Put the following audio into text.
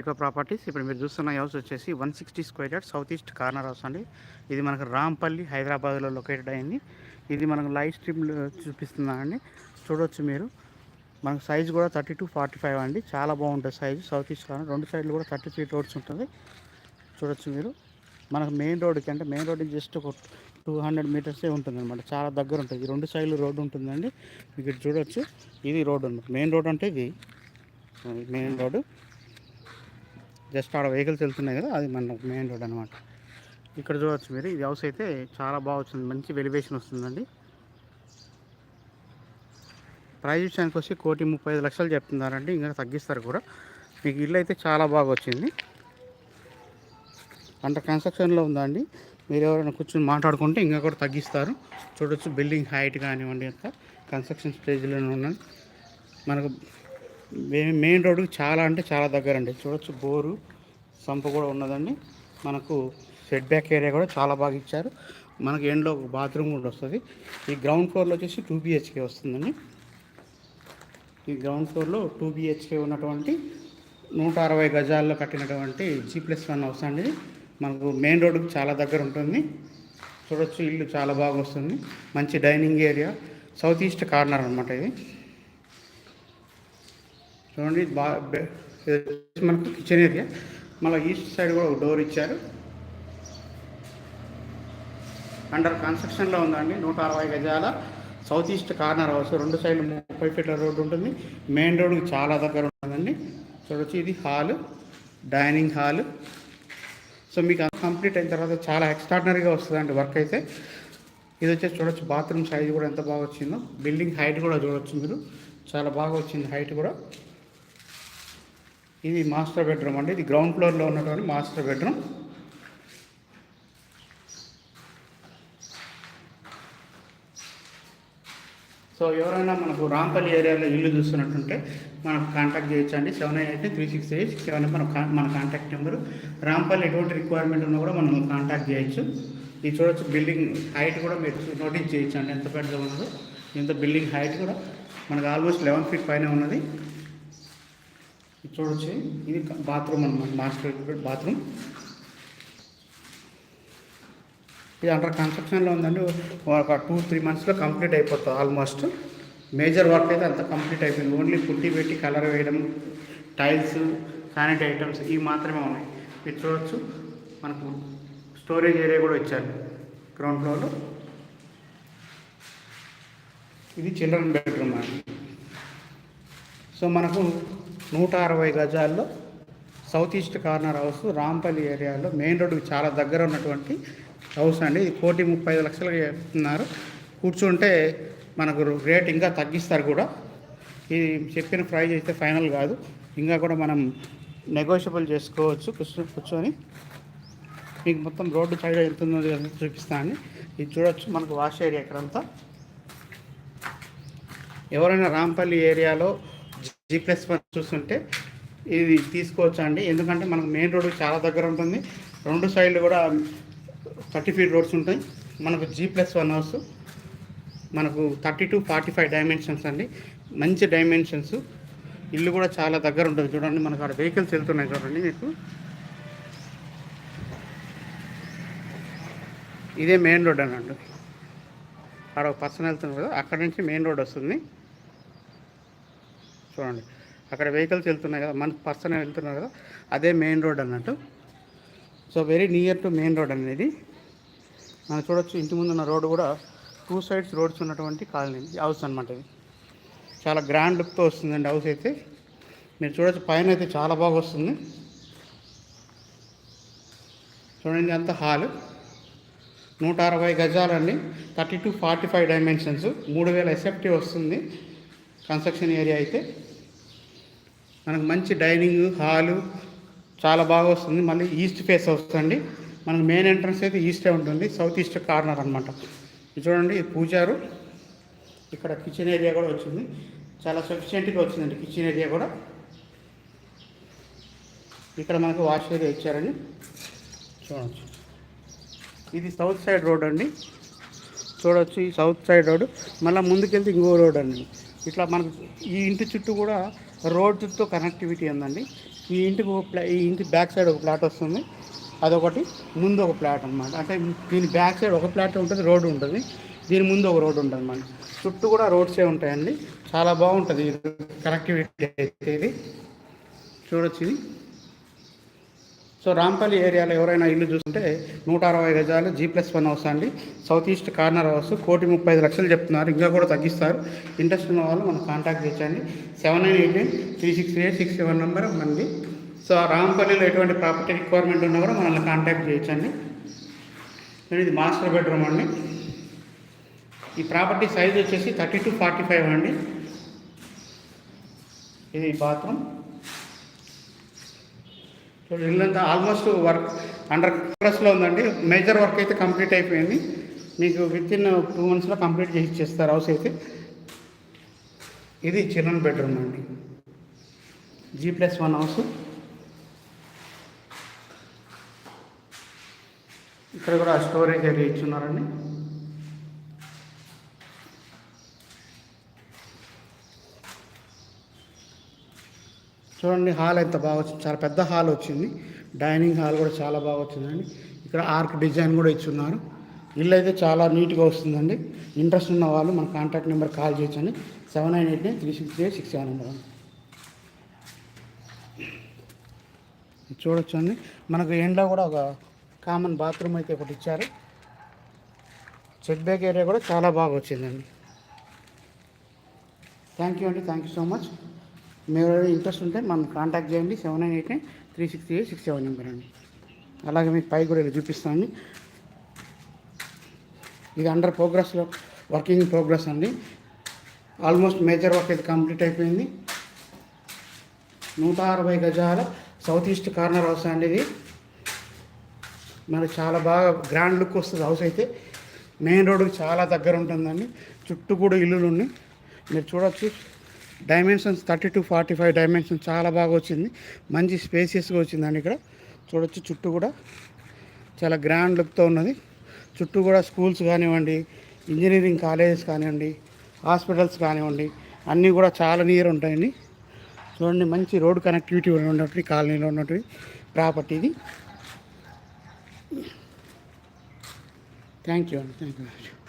ఇక ప్రాపర్టీస్ ఇప్పుడు మీరు చూస్తున్న హౌస్ వచ్చేసి one sixty square yard south east corner house అండి. ఇది మనకు రాంపల్లి హైదరాబాద్లో లొకేటెడ్ అయింది. ఇది మనకు లైవ్ స్ట్రీమ్ చూపిస్తున్నానండి చూడవచ్చు మీరు. మనకు సైజ్ కూడా థర్టీ టు ఫార్టీ ఫైవ్ అండి. చాలా బాగుంటుంది సైజు సౌత్ ఈస్ట్ కార్నర్ రెండు సైడ్లు కూడా థర్టీ త్రీ రోడ్స్ ఉంటుంది. చూడొచ్చు మీరు. మనకు మెయిన్ రోడ్కి అంటే మెయిన్ రోడ్కి జస్ట్ ఒక టూ హండ్రెడ్ మీటర్సే ఉంటుంది అనమాట చాలా దగ్గర ఉంటుంది. రెండు సైడ్లు రోడ్డు ఉంటుందండి. మీకు ఇక్కడ చూడొచ్చు. ఇది రోడ్ అనమాట మెయిన్ రోడ్ అంటే ఇది. మెయిన్ రోడ్డు జస్ట్ ఆడ వెహికల్స్ వెళ్తున్నాయి కదా అది మన మెయిన్ రోడ్ అనమాట ఇక్కడ చూడవచ్చు మీరు ఇది హౌస్ అయితే చాలా బాగా వచ్చింది మంచి వెలివేషన్ వస్తుందండి. ప్రైజ్ విషయానికి వచ్చి కోటి ముప్పై ఐదు లక్షలు చెప్తున్నారండి ఇంకా తగ్గిస్తారు కూడా. మీకు ఇల్లు అయితే చాలా బాగా వచ్చింది. అండర్ కన్స్ట్రక్షన్లో ఉందండి మీరు ఎవరైనా కూర్చొని మాట్లాడుకుంటే ఇంకా కూడా తగ్గిస్తారు. చూడొచ్చు బిల్డింగ్ హైట్ కానివ్వండి అంతా కన్స్ట్రక్షన్ స్టేజ్లోనే ఉన్నాను మనకు మెయిన్ రోడ్డుకి చాలా అంటే చాలా దగ్గర అండి చూడొచ్చు బోరు సంప కూడా ఉన్నదండి. మనకు సెట్ బ్యాక్ ఏరియా కూడా చాలా బాగా ఇచ్చారు. మనకి ఎండ్లో ఒక బాత్రూమ్ కూడా వస్తుంది. ఈ గ్రౌండ్ ఫ్లోర్లో వచ్చేసి టూ బిహెచ్కే వస్తుందండి. ఈ గ్రౌండ్ ఫ్లోర్లో టూ బిహెచ్కే ఉన్నటువంటి నూట అరవై గజాల్లో కట్టినటువంటి జీ ప్లస్ వన్ హౌస్ అండి మనకు మెయిన్ రోడ్డుకి చాలా దగ్గర ఉంటుంది. చూడొచ్చు ఇల్లు చాలా బాగా వస్తుంది. మంచి dining area. South east corner అనమాట ఇది. చూడండి మనకు కిచెన్ ఏరియా మళ్ళీ ఈస్ట్ సైడ్ కూడా ఒక డోర్ ఇచ్చారు. అండర్ కన్స్ట్రక్షన్లో ఉందండి నూట అరవై గజాల సౌత్ ఈస్ట్ కార్నర్ హౌస్ రెండు సైడ్లు ముప్పై ఫీట్ల రోడ్డు ఉంటుంది. మెయిన్ రోడ్డుకి చాలా దగ్గర ఉంటుందండి. చూడొచ్చు ఇది హాల్ డైనింగ్ హాల్ సో మీకు కంప్లీట్ అయిన తర్వాత చాలా ఎక్స్ట్రాడినరీగా వస్తుందండి వర్క్ అయితే. ఇది వచ్చేసి చూడొచ్చు బాత్రూమ్ సైజ్ కూడా ఎంత బాగా వచ్చిందో. బిల్డింగ్ హైట్ కూడా చూడొచ్చు మీరు. చాలా బాగా వచ్చింది హైట్ కూడా. ఇది మాస్టర్ బెడ్రూమ్ అండి. ఇది గ్రౌండ్ ఫ్లోర్లో ఉన్నటువంటి మాస్టర్ బెడ్రూమ్. సో ఎవరైనా మనకు రాంపల్లి ఏరియాలో ఇల్లు చూస్తున్నట్టుంటే మనకు కాంటాక్ట్ చేయొచ్చు అండి seven eight three six eight seven మన మన కాంటాక్ట్ నెంబరు. రాంపల్లి ఎటువంటి రిక్వైర్మెంట్ ఉన్నా కూడా మనం కాంటాక్ట్ చేయొచ్చు. ఇది చూడొచ్చు బిల్డింగ్ హైట్ కూడా మీరు నోటీస్ చేయొచ్చు అండి ఎంత పెద్దగా ఉన్నదో ఇంత బిల్డింగ్ హైట్ కూడా మనకు ఆల్మోస్ట్ లెవెన్ ఫీట్ పైన ఉన్నది. చూడొచ్చు. ఇది బాత్రూమ్ అనమాట మాస్టర్ బాత్రూమ్. ఇది అండర్ కన్స్ట్రక్షన్లో ఉందండి. ఒక టూ త్రీ మంత్స్లో కంప్లీట్ అయిపోతుంది ఆల్మోస్ట్. మేజర్ వర్క్ అయితే అంత కంప్లీట్ అయిపోయింది. ఓన్లీ పుట్టి పెట్టి కలర్ వేయడం టైల్స్ శానిటరీ ఐటమ్స్ ఇవి మాత్రమే ఉన్నాయి. మీరు చూడొచ్చు. మనకు స్టోరేజ్ ఏరియా కూడా ఇచ్చారు గ్రౌండ్ ఫ్లోర్లో. ఇది చిల్డ్రన్ బెడ్రూమ్ అండి. సో మనకు నూట అరవై గజాల్లో south east corner house Rampalli ఏరియాలో మెయిన్ రోడ్డుకి చాలా దగ్గర ఉన్నటువంటి హౌస్ అండి. ఇది కోటి ముప్పై ఐదు లక్షలు చెప్తున్నారు. కూర్చుంటే మనకు రేట్ ఇంకా తగ్గిస్తారు కూడా. ఇది చెప్పిన ప్రైజ్ అయితే ఫైనల్ కాదు. ఇంకా కూడా మనం నెగోషియబుల్ చేసుకోవచ్చు. కూర్చొని కూర్చొని మీకు మొత్తం రోడ్డు సైడ్ ఎంత ఉన్నది అనేది చూపిస్తాను ఇది చూడొచ్చు. మనకు వాష్ ఏరియా ఇక్కడంతా. ఎవరైనా రాంపల్లి ఏరియాలో జీ ప్లస్ వన్ చూస్తుంటే ఇది తీసుకోవచ్చు అండి? ఎందుకంటే మనకు మెయిన్ రోడ్ చాలా దగ్గర ఉంటుంది. రెండు సైడ్లు కూడా థర్టీ ఫీట్ రోడ్స్ ఉంటాయి. మనకు జీ ప్లస్ వన్ హౌస్ మనకు thirty two forty five dimensions అండి. మంచి డైమెన్షన్స్ ఇల్లు కూడా చాలా దగ్గర ఉంటుంది. చూడండి మనకు అక్కడ వెహికల్స్ వెళ్తున్నాయి చూడండి మీకు. ఇదే మెయిన్ రోడ్ అనండి. అక్కడ ఒక పర్సన్ వెళ్తున్నారు కదా అక్కడ నుంచి మెయిన్ రోడ్ వస్తుంది. చూడండి. అక్కడ వెహికల్స్ వెళ్తున్నాయి కదా మన పర్సన్ వెళ్తున్నారు కదా అదే మెయిన్ రోడ్ అన్నట్టు. So very near to main road అనేది. మనం చూడొచ్చు ఇంటి ముందు ఉన్న రోడ్డు కూడా టూ సైడ్స్ రోడ్స్ ఉన్నటువంటి కాలనీ హౌస్ అనమాట ఇది. చాలా గ్రాండ్ లుక్తో వస్తుందండి హౌస్ అయితే. మీరు చూడొచ్చు పైన అయితే చాలా బాగా వస్తుంది. చూడండి అంత హాల్. నూట అరవై గజాలండి. Thirty two forty five dimensions. మూడు వేల ఎస్ఎఫ్టీ వస్తుంది. కన్స్ట్రక్షన్ ఏరియా అయితే మనకు మంచి డైనింగ్ హాలు చాలా బాగా వస్తుంది. మళ్ళీ ఈస్ట్ ఫేస్ వస్తుంది. మనకు మెయిన్ ఎంట్రన్స్ అయితే ఈస్టే ఉంటుంది. సౌత్ ఈస్ట్ కార్నర్ అనమాట ఇది చూడండి పూజారు. ఇక్కడ కిచెన్ ఏరియా కూడా వచ్చింది. చాలా సఫిషియెంట్గా వచ్చిందండి కిచెన్ ఏరియా కూడా. ఇక్కడ మనకు వాష్ ఏరియా ఇచ్చారండి. చూడవచ్చు ఇది సౌత్ సైడ్ రోడ్ అండి. చూడవచ్చు ఈ సౌత్ సైడ్ రోడ్. మళ్ళీ ముందుకెళ్తే ఇంకో రోడ్ అండి. ఇట్లా మనకు ఈ ఇంటి చుట్టూ కూడా రోడ్ చుట్టూ కనెక్టివిటీ ఉందండి. ఈ ఇంటికి ఒక ఈ ఇంటి బ్యాక్ సైడ్ ఒక ప్లాట్ వస్తుంది. అదొకటి ముందు ఒక ప్లాట్ అనమాట అంటే దీని బ్యాక్ సైడ్ ఒక ప్లాట్ ఉంటుంది రోడ్డు ఉంటుంది. దీని ముందు ఒక రోడ్డు ఉంటుంది అన్నమాట. చుట్టూ కూడా రోడ్సే ఉంటాయండి. చాలా బాగుంటుంది కనెక్టివిటీ అయితే ఇది. చూడొచ్చు ఇది. సో రాంపల్లి ఏరియాలో ఎవరైనా ఇల్లు చూస్తుంటే నూట అరవై గజాలు జీ ప్లస్ వన్ హౌస్ అండి. సౌత్ ఈస్ట్ కార్నర్ హౌస్ కోటి ముప్పై ఐదు లక్షలు చెప్తున్నారు. ఇంకా కూడా తగ్గిస్తారు. ఇంట్రెస్ట్ ఉన్న వాళ్ళు మనం కాంటాక్ట్ చేయండి. Seven nine eight nine three six eight six seven number మనది సో రాంపల్లిలో ఎటువంటి ప్రాపర్టీ రిక్వైర్మెంట్ ఉన్నా కూడా మనల్ని కాంటాక్ట్ చేయొచ్చండి ఇది మాస్టర్ బెడ్రూమ్ అండి. ఈ ప్రాపర్టీ సైజ్ వచ్చేసి థర్టీ టు ఫార్టీ ఫైవ్ అండి. ఇది బాత్రూమ్ సో ఇల్లంతా ఆల్మోస్ట్ వర్క్ అండర్ ప్రోగ్రెస్లో ఉందండి. మేజర్ వర్క్ అయితే కంప్లీట్ అయిపోయింది. మీకు విత్ ఇన్ టూ మంత్స్లో కంప్లీట్ చేసి ఇచ్చేస్తారు హౌస్ అయితే. ఇది చిల్డ్రన్ బెడ్రూమ్ అండి. జీ ప్లస్ వన్ హౌస్ ఇక్కడ కూడా స్టోరేజ్ ఏరియా ఇచ్చున్నారండి. చూడండి హాల్ ఎంత బాగా వచ్చింది చాలా పెద్ద హాల్ వచ్చింది. డైనింగ్ హాల్ కూడా చాలా బాగా వచ్చిందండి ఇక్కడ ఆర్క్ డిజైన్ కూడా ఇచ్చున్నారు. ఇల్లు అయితే చాలా నీట్గా వస్తుందండి. ఇంట్రెస్ట్ ఉన్న వాళ్ళు మన కాంటాక్ట్ నెంబర్ కాల్ చేయొచ్చండి seven nine eight nine three six eight six seven number చూడొచ్చు అండి మనకు ఎండ్లో కూడా ఒక కామన్ బాత్రూమ్ అయితే ఒకటి ఇచ్చారు. చెక్ బ్యాక్ ఏరియా కూడా చాలా బాగా వచ్చిందండి థ్యాంక్ యూ అండి. Thank you so much. మీరు ఇంట్రెస్ట్ ఉంటే మనం కాంటాక్ట్ చేయండి. Seven nine eight nine three six eight six seven number అండి. అలాగే మీకు పై కూడా ఇలా చూపిస్తాను ఇది అండర్ ప్రోగ్రెస్లో వర్కింగ్ ప్రోగ్రెస్ అండి. ఆల్మోస్ట్ మేజర్ వర్క్ అయితే కంప్లీట్ అయిపోయింది. నూట అరవై గజాల సౌత్ ఈస్ట్ కార్నర్ హౌస్ అండి ఇది. మనకు చాలా బాగా గ్రాండ్ లుక్ వస్తుంది హౌస్ అయితే. మెయిన్ రోడ్డుకి చాలా దగ్గర ఉంటుందండి. చుట్టూ కూడా ఇల్లులు ఉన్నాయి. మీరు చూడొచ్చు. Dimensions thirty two forty five dimension చాలా బాగా వచ్చింది. మంచి స్పేసియస్గా వచ్చిందండి ఇక్కడ. చూడొచ్చు చుట్టూ కూడా చాలా గ్రాండ్ లుక్తో ఉన్నది. చుట్టూ కూడా స్కూల్స్ కానివ్వండి ఇంజనీరింగ్ కాలేజెస్ కానివ్వండి హాస్పిటల్స్ కానివ్వండి అన్నీ కూడా చాలా నియర్ ఉంటాయండి. చూడండి మంచి రోడ్ కనెక్టివిటీ ఉన్నటువంటి కాలనీలో ఉన్నటువంటి ప్రాపర్టీ ఇది. థ్యాంక్ యూ అండి థ్యాంక్ యూ